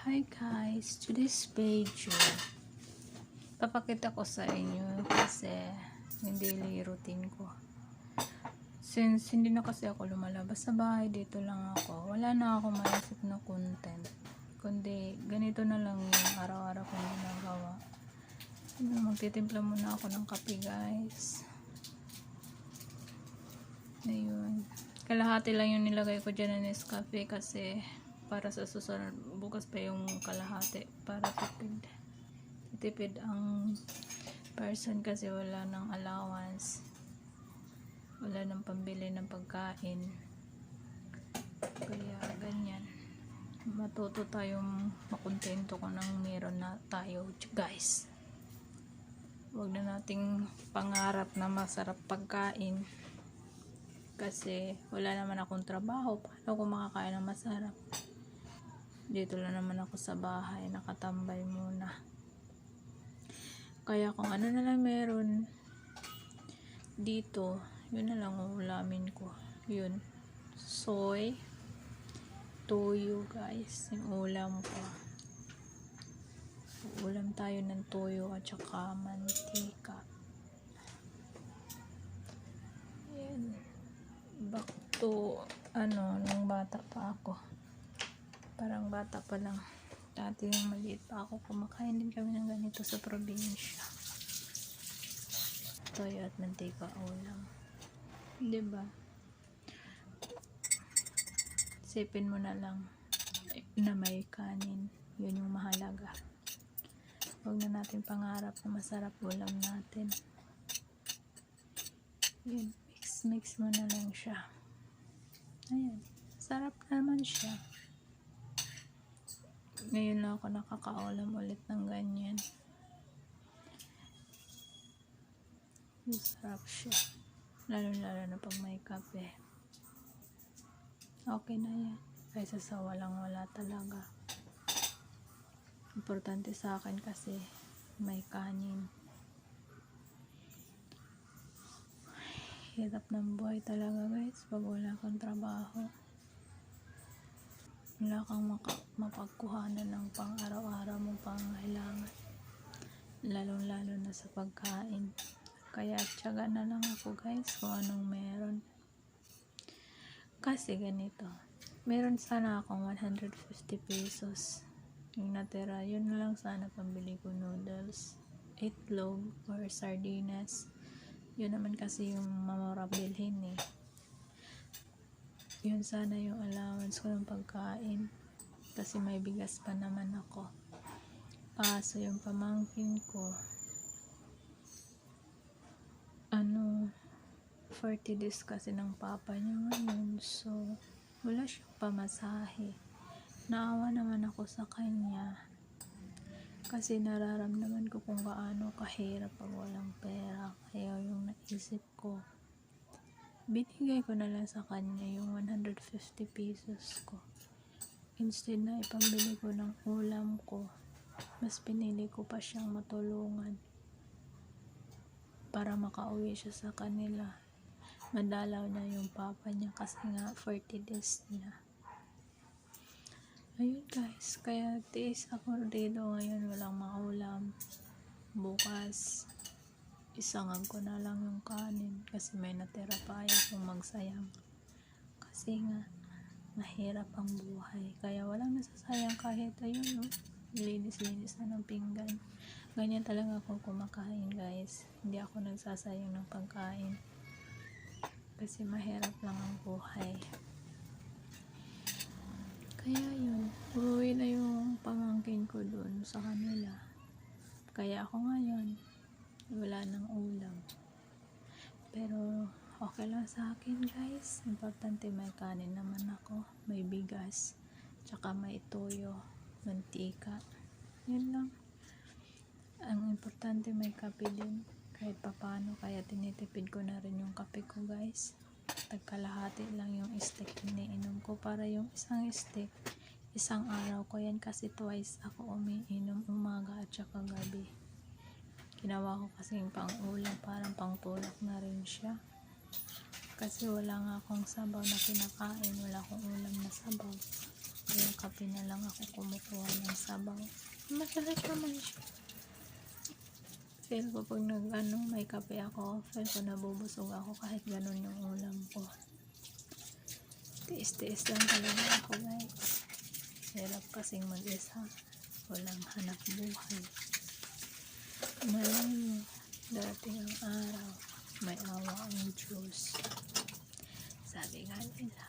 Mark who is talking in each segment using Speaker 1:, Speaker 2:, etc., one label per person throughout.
Speaker 1: Hi guys, today's video. Papakita ko sa inyo kasi yung daily routine ko. Since hindi na kasi ako lumalabas sa bahay dito lang ako. Wala na ako maisip na content. Kundi ganito na lang yung araw-araw kong ginagawa. Ano, magtitimpla muna ako ng kape guys. Ayun. Kalahati lang yung nilagay ko dyan ng Nescafe kasi para sa susunod. Bukas pa yung kalahati para tipid. Tipid ang person kasi wala ng allowance. Wala ng pambili ng pagkain. Kaya ganyan. Matuto tayong makontento kung nang meron na tayo guys. Wag na nating pangarap na masarap pagkain. Kasi wala naman akong trabaho. Paano ako makakain ng masarap dito lang naman ako sa bahay nakatambay muna. Kaya kung ano na lang meron dito yun na lang ang ulamin ko. Yun. Soy toyo guys. Yung ulam ko. Ulam tayo ng toyo at saka mantika. Yan back to ano nung bata pa ako parang bata pa lang. Dati yung maliit pa ako kumakain din kami ng ganito sa probinsya. Toyo at mantika ulam di ba sipin mo na lang na may kanin. Yun yung mahalaga. Huwag na natin pangarap na masarap ulam natin. Yun mix mix mo na lang siya. Ayan sarap naman siya ngayon lang ako nakakaulam ulit ng ganyan. Masarap siya. Lalo lalo na pag may kape. Okay na yan. Kaysa sa walang wala talaga. Importante sa akin kasi may kanin. Hirap ng buhay talaga guys pag wala kang trabaho wala kang mapagkuhanan ng pang araw-araw mong pangailangan lalong lalo na sa pagkain. Kaya tiyaga na lang ako guys kung anong meron. Kasi ganito meron sana akong 150 pesos yung natira. Yun na lang sana pambili ko noodles itlog or sardinas. Yun naman kasi yung mamura bilhin eh yun sana yung allowance ko ng pagkain. Kasi may bigas pa naman ako. Kaso yung pamangkin ko. Ano 40 days kasi ng papa niya ngayon. So wala siyang pamasahe. Naawa naman ako sa kanya. Kasi nararamdaman ko kung gaano kahirap pag walang pera. Kaya yung naisip ko binigay ko na lang sa kanya yung 150 pesos ko. Instead na ipambili ko ng ulam ko mas pinili ko pa siyang matulungan para makauwi siya sa kanila. Madalaw na yung papa niya kasi nga 40 days na. Ayun guys. Kaya tiis ako dito ngayon. Walang maulam. Bukas isangag ko na lang yung kanin kasi may natira pa ayaw magsayang. Kasi nga mahirap ang buhay. Kaya walang nasasayang kahit ayun no? Linis-linis na ng pinggan. Ganyan talaga ako kumakain guys. Hindi ako nagsasayang ng pagkain. Kasi mahirap lang ang buhay. Kaya yun uuwi na yung pamangkin ko doon sa kanila. Kaya ako ngayon wala nang ulam. Pero okay lang sa akin guys. Importante may kanin naman ako may bigas tsaka may toyo mantika. Yun lang. Ang importante may kape din. Kahit papano kaya tinitipid ko na rin yung kape ko guys. Tagkalahati lang yung stick iniinom ko. Para yung isang stick isang araw ko yan kasi twice ako umiinom umaga at saka gabi ginawa ko kasi pang ulam parang pang na rin siya kasi wala nga akong sabaw na kinakain wala akong ulam na sabaw Yung kape na lang ako kumukuha ng sabaw. Masarap naman siya. Feel ko pag nag ano, may kape ako, feel ko nabubusog ako kahit ganun yung ulam ko. Tiis-tiis lang talaga ako guys. Hirap kasing mag-isa. Walang hanap buhay. Malay mo, darating ang araw, may awa ang Diyos. Sabi nga nila,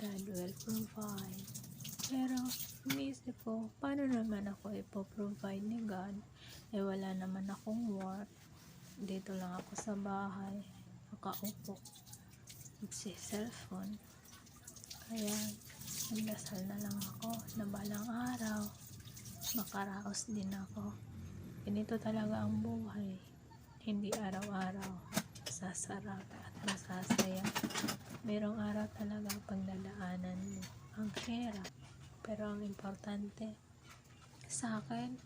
Speaker 1: God will provide. Pero, umisip ko, paano naman ako ipoprovide ni God? Eh, wala naman akong work. Dito lang ako sa bahay. Nakaupo. Magsi-cellphone. Kaya, nagdasal na lang ako na balang araw. Makaraos din ako. Ganito talaga ang buhay. Hindi araw-araw. Sasarap at masasaya. Merong araw talaga pagdadaanan mo. Ang hirap. Pero ang importante, sa akin,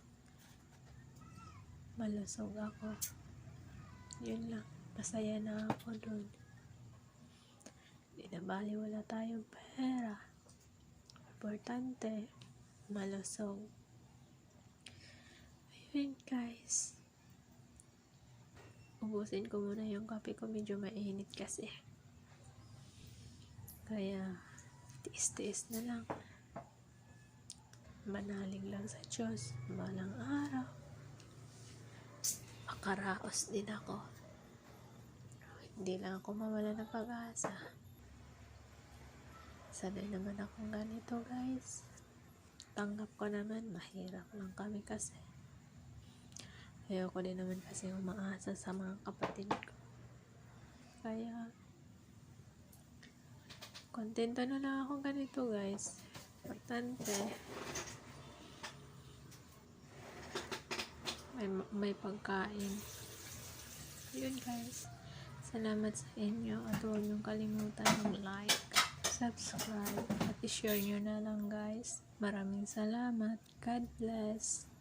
Speaker 1: malusog ako. Yun lang. Masaya na ako dun. Di na bali wala tayong pera. Importante, malusog. Ayun guys. Ubusin ko muna yung kape ko. Medyo mainit kasi. Kaya, tiis-tiis na lang. Manalig lang sa Diyos. Balang araw. Makaraos din ako. Hindi lang ako mawala ng pag-asa. Sanay naman akong ganito guys. Tanggap ko naman, mahirap lang kami kasi. Ayoko din naman kasi umaasa sa mga kapatid ko. Kaya, kontento na lang ako ganito guys. Importante, may, may pagkain. Yun guys. Salamat sa inyo at huwag niyong kalimutan mag-like, subscribe, at i-share nyo na lang guys. Maraming salamat. God bless.